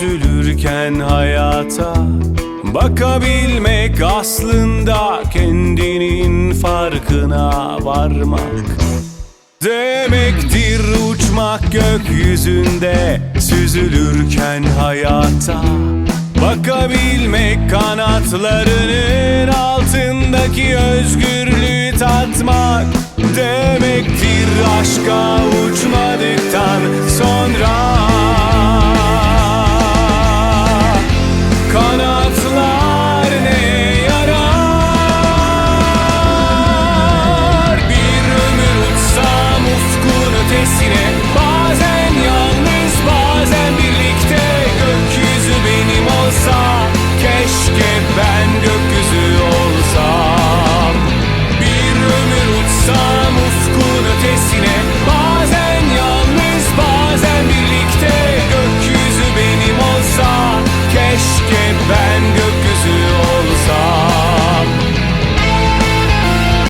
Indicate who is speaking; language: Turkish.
Speaker 1: Süzülürken hayata Bakabilmek aslında kendinin farkına varmak Demektir uçmak gökyüzünde Süzülürken hayata Bakabilmek kanatlarının altındaki özgürlüğü tatmak Demektir aşka uçmak